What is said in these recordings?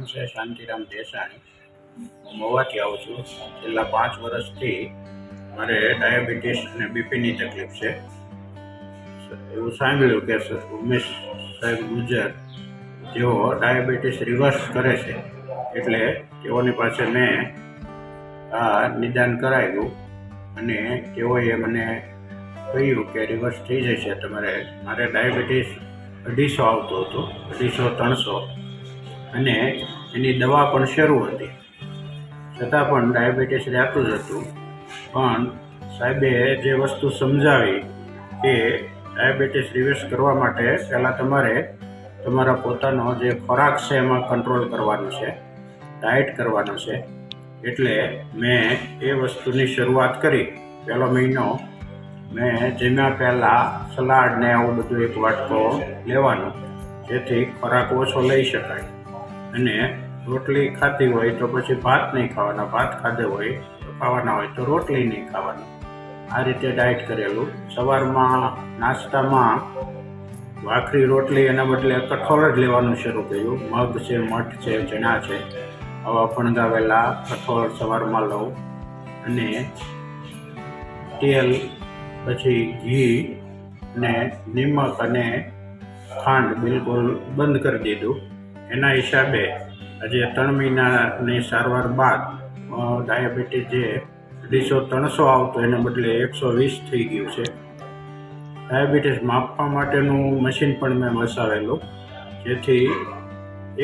નામ છે શાંતિરામ દેસાણી. હું મોવાથી આવું છું. છેલ્લા પાંચ વર્ષથી મારે ડાયાબિટીસ અને બીપીની તકલીફ છે. એવું સાંભળ્યું કે ઉમેશ સાહેબ ગુજર જેઓ ડાયાબિટીસ રિવર્સ કરે છે, એટલે તેઓની પાસે મેં આ નિદાન કરાવ્યું અને તેઓએ મને કહ્યું કે રિવર્સ થઈ જશે. તમારે, મારે ડાયાબિટીસ અઢીસો આવતું હતું, અઢીસો, ત્રણસો અને એની દવા પણ શરૂ હતી. છતાં પણ ડાયાબિટીસ રહેતું જ હતું. પણ સાહેબે જે વસ્તુ સમજાવી કે ડાયાબિટીસ રિવર્સ કરવા માટે પહેલાં તમારે તમારા પોતાનો જે ખોરાક છે એમાં કંટ્રોલ કરવાનો છે ડાયટ કરવાનો છે. એટલે મેં એ વસ્તુની શરૂઆત કરી. પહેલો મહિનો મેં જમ્યા પહેલાં સલાડ ને આવું બધું એક વાટકો લેવાનો, જેથી ખોરાક ઓછો લઈ શકાય. અને રોટલી ખાતી હોય તો પછી ભાત નહીં ખાવાના. ભાત ખાધે હોય તો ખાવાના હોય તો રોટલી નહીં ખાવાની. આ રીતે ડાયટ કરેલું. સવારમાં નાસ્તામાં ભાખરી, રોટલી એના બદલે કઠોળ જ લેવાનું શરૂ કર્યું. મગ છે, મઠ છે, ચણા છે. આવા ફણગાવેલા કઠોળ સવારમાં લઉં અને તેલ, પછી ઘી ને નિમક અને ખાંડ બિલકુલ બંધ કરી દીધું. એના હિસાબે આજે ત્રણ મહિનાની સારવાર બાદ ડાયાબિટીસ જે અઢીસો ત્રણસો આવતો એને બદલે એકસો વીસ થઈ ગયું છે. ડાયાબિટીસ માપવા માટેનું મશીન પણ મેં વસાવેલું, જેથી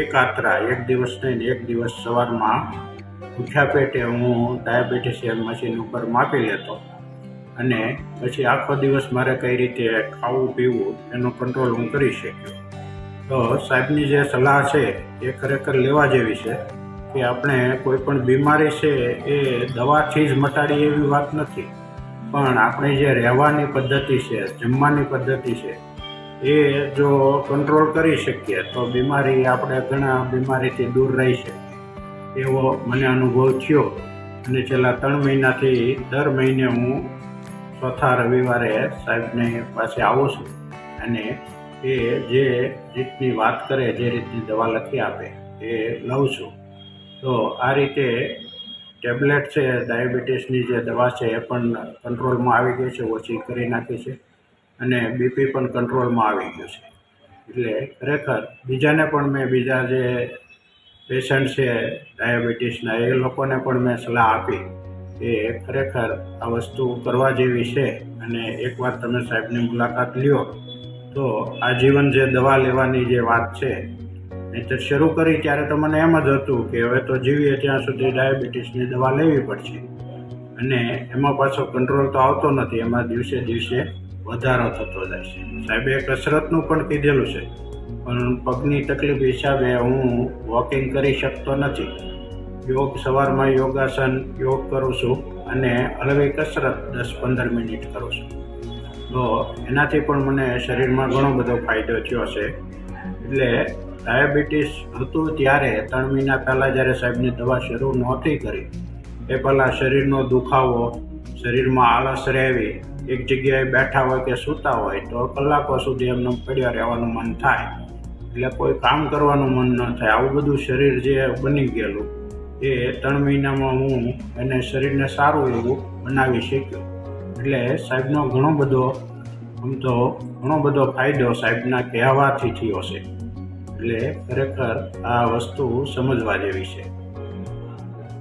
એક આત્રા, એક દિવસ નહીં, એક દિવસ સવારમાં ઉઠ્યા પેટે હું ડાયાબિટીસ એ મશીન ઉપર માપી લેતો અને પછી આખો દિવસ મારે કઈ રીતે ખાવું, પીવું એનો કંટ્રોલ હું કરી શક્યો. તો સાહેબની જે સલાહ છે એ ખરેખર લેવા જેવી છે કે આપણે કોઈ પણ બીમારી છે એ દવાથી જ મટાડી એવી વાત નથી. પણ આપણી જે રહેવાની પદ્ધતિ છે, જમવાની પદ્ધતિ છે, એ જો કંટ્રોલ કરી શકીએ તો બીમારી આપણે ઘણા બીમારીથી દૂર રહી છે. એવો મને અનુભવ થયો અને છેલ્લા ત્રણ મહિનાથી દર મહિને હું ચોથા રવિવારે સાહેબની પાસે આવું છું અને એ જે રીતની વાત કરે, જે રીતની દવા લખી આપે, એ લઉં છું. તો આ રીતે ટેબ્લેટ છે, ડાયાબિટીસની જે દવા છે, એ પણ કંટ્રોલમાં આવી ગઈ છે, ઓછી કરી નાખી છે અને બીપી પણ કંટ્રોલમાં આવી ગયું છે. એટલે ખરેખર બીજાને પણ મેં, બીજા જે પેશન્ટ છે, ડાયાબિટીસના, એ લોકોને પણ મેં સલાહ આપી કે ખરેખર આ વસ્તુ કરવા જેવી છે અને એકવાર તમે સાહેબની મુલાકાત લ્યો. તો આજીવન જે દવા લેવાની જે વાત છે નહીંતર શરૂ કરી ત્યારે તો મને એમ જ હતું કે હવે તો જીવીએ ત્યાં સુધી ડાયાબિટીસની દવા લેવી પડશે. અને એમાં પાછો કંટ્રોલ તો આવતો નથી, એમાં દિવસે દિવસે વધારો થતો જાય છે. સાહેબે કસરતનું પણ કીધેલું છે, પણ પગની તકલીફ હિસાબે હું વોકિંગ કરી શકતો નથી. યોગ, સવારમાં યોગાસન, યોગ કરું છું અને હળવી કસરત દસ પંદર મિનિટ કરું છું. તો એનાથી પણ મને શરીરમાં ઘણો બધો ફાયદો થયો છે. એટલે ડાયાબિટીસ હતું ત્યારે ત્રણ મહિના પહેલાં જ્યારે સાહેબની દવા શરૂ નહોતી કરી, એ પહેલાં શરીરનો દુખાવો, શરીરમાં આળસ રહેવી, એક જગ્યાએ બેઠા હોય કે સૂતા હોય, તો કલાકો સુધી એમને પડ્યા રહેવાનું મન થાય. એટલે કોઈ કામ કરવાનું મન ન થાય. આવું બધું શરીર જે બની ગયેલું, એ ત્રણ મહિનામાં હું એને શરીરને સારું એવું બનાવી શક્યો. એટલે સાહેબનો ઘણો બધો, આમ તો ઘણો બધો ફાયદો સાહેબના કહેવાથી થયો છે. એટલે ખરેખર આ વસ્તુ સમજવા જેવી છે.